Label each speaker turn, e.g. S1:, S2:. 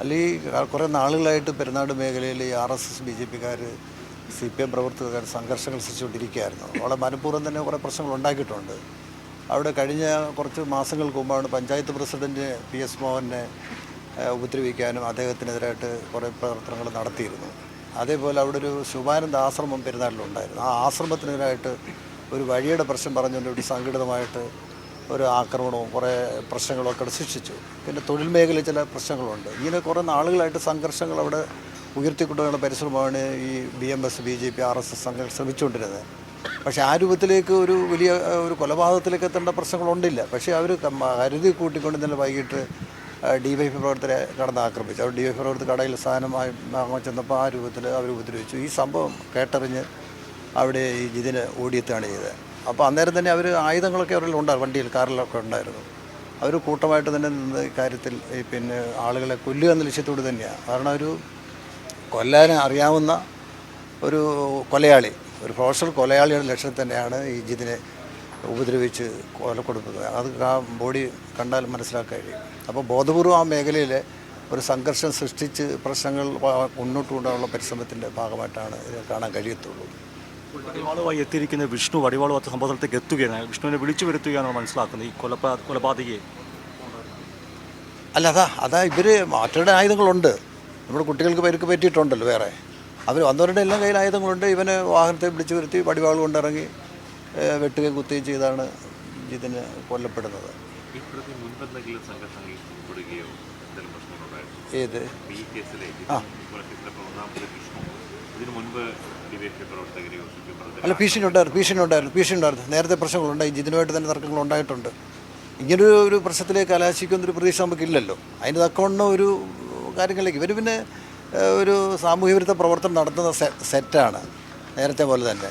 S1: അല്ലെങ്കിൽ കുറേ നാളുകളായിട്ട് പെരുന്നാട് മേഖലയിൽ ഈ R S S B J പിക്കാർ C P M പ്രവർത്തകർ സംഘർഷങ്ങൾ സൃഷ്ടിച്ചുകൊണ്ടിരിക്കുകയായിരുന്നു. വളരെ മനഃപൂർവം തന്നെ കുറേ പ്രശ്നങ്ങൾ ഉണ്ടാക്കിയിട്ടുണ്ട്. അവിടെ കഴിഞ്ഞ കുറച്ച് മാസങ്ങൾക്ക് മുമ്പാണ് പഞ്ചായത്ത് പ്രസിഡന്റ് പി എസ് മോഹനെ ഉപദ്രവിക്കാനും അദ്ദേഹത്തിനെതിരായിട്ട് കുറേ പ്രവർത്തനങ്ങൾ നടത്തിയിരുന്നു. അതേപോലെ അവിടെ ഒരു ശുഭാനന്ദ ആശ്രമം പെരുന്നാളിലുണ്ടായിരുന്നു. ആ ആശ്രമത്തിനെതിരായിട്ട് ഒരു വഴിയുടെ പ്രശ്നം പറഞ്ഞുകൊണ്ട് ഇവിടെ സംഘടിതമായിട്ട് ഒരു ആക്രമണവും കുറേ പ്രശ്നങ്ങളൊക്കെ സൃഷ്ടിച്ചു. പിന്നെ തൊഴിൽ മേഖലയിൽ ചില പ്രശ്നങ്ങളുണ്ട്. ഇങ്ങനെ കുറേ നാളുകളായിട്ട് സംഘർഷങ്ങൾ അവിടെ ഉയർത്തിക്കൊണ്ടുള്ള പരിശ്രമമാണ് ഈ B M S B J P R S S സംഘം ശ്രമിച്ചുകൊണ്ടിരുന്നത്. പക്ഷേ ആ രൂപത്തിലേക്ക് ഒരു വലിയ ഒരു കൊലപാതകത്തിലേക്ക് എത്തേണ്ട പ്രശ്നങ്ങളുണ്ടില്ല. പക്ഷേ അവർ കരുതി കൂട്ടിക്കൊണ്ട് ഇന്നലെ വൈകിട്ട് ഡി വൈ പ്രവർത്തകരെ കടന്ന് ആക്രമിച്ചു. അവർ ഡി വൈ പ്രവർത്തകർ കടയിൽ സാധനമായി ചെന്നപ്പോൾ ആ രൂപത്തിൽ അവർ ഉപദ്രവിച്ചു. ഈ സംഭവം കേട്ടറിഞ്ഞ് അവിടെ ഈ ജിതിന് ഓടിയെത്താണ് ചെയ്തത്. അപ്പോൾ അന്നേരം തന്നെ അവർ ആയുധങ്ങളൊക്കെ അവരിൽ ഉണ്ടായിരുന്നു വണ്ടിയിൽ കാറിലൊക്കെ ഉണ്ടായിരുന്നു. അവർ കൂട്ടമായിട്ട് തന്നെ നിന്ന് കാര്യത്തിൽ ഈ പിന്നെ ആളുകളെ കൊല്ലുക എന്ന ലക്ഷ്യത്തോട് തന്നെയാണ് കാരണം ഒരു കൊല്ലാൻ അറിയാവുന്ന ഒരു കൊലയാളി ഒരു പ്രൊഫഷണൽ കൊലയാളിയുടെ ലക്ഷ്യം തന്നെയാണ് ഈ ജിതിനെ ഉപദ്രവിച്ച് കൊല കൊടുത്തത് അത് ആ ബോഡി കണ്ടാൽ മനസ്സിലാക്കാൻ കഴിയും. അപ്പോൾ ബോധപൂർവം ആ മേഖലയിൽ ഒരു സംഘർഷം സൃഷ്ടിച്ച് പ്രശ്നങ്ങൾ മുന്നോട്ട് കൊണ്ടുള്ള പരിശ്രമത്തിന്റെ ഭാഗമായിട്ടാണ് ഇത് കാണാൻ കഴിയത്തുള്ളൂ.
S2: വടിവാളുമായി എത്തിയിരിക്കുന്ന വിഷ്ണു വടിവാളുമായിട്ട് സംഭവത്തിലേക്ക് എത്തുകയാണ്. വിഷ്ണുവിനെ വിളിച്ചു വരുത്തുകയാണ് മനസ്സിലാക്കുന്നത് ഈ കൊലപാ കൊലപാതകയെ.
S1: അല്ല അതാ അതാ ഇവർ മറ്റവരുടെ ആയുധങ്ങളുണ്ട്. നമ്മുടെ കുട്ടികൾക്ക് പേർക്ക് പറ്റിയിട്ടുണ്ടല്ലോ വേറെ. അവർ വന്നവരുടെ എല്ലാം കയ്യിൽ ആയുധങ്ങളുണ്ട്. ഇവന് വാഹനത്തെ പിടിച്ചു വരുത്തി വടിവാൾ കൊണ്ടിറങ്ങി വെട്ടുകയും കുത്തുകയും ചെയ്താണ് ഇതിന് കൊല്ലപ്പെടുന്നത്. ഏത്?
S3: ആ. കേസിലെ ഒന്നാമത്തെ വിഷ്ണു ഇതിനു മുൻപ്
S1: അല്ല ഭീഷണിയുണ്ടായിരുന്നു ഭീഷണി ഉണ്ടായിരുന്നു ഭീഷണി ഉണ്ടായിരുന്നു നേരത്തെ പ്രശ്നങ്ങളുണ്ടായി ജിതിനുമായിട്ട് തന്നെ തർക്കങ്ങൾ ഉണ്ടായിട്ടുണ്ട്. ഇങ്ങനൊരു ഒരു പ്രശ്നത്തിലേക്ക് കലാശിക്കുന്നൊരു പ്രതീക്ഷ നമുക്കില്ലല്ലോ അതിന് തക്കവണ്ണം ഒരു കാര്യങ്ങളിലേക്ക്. ഇവർ പിന്നെ ഒരു സാമൂഹ്യവിരുദ്ധ പ്രവർത്തനം നടത്തുന്ന സെറ്റാണ് നേരത്തെ പോലെ തന്നെ.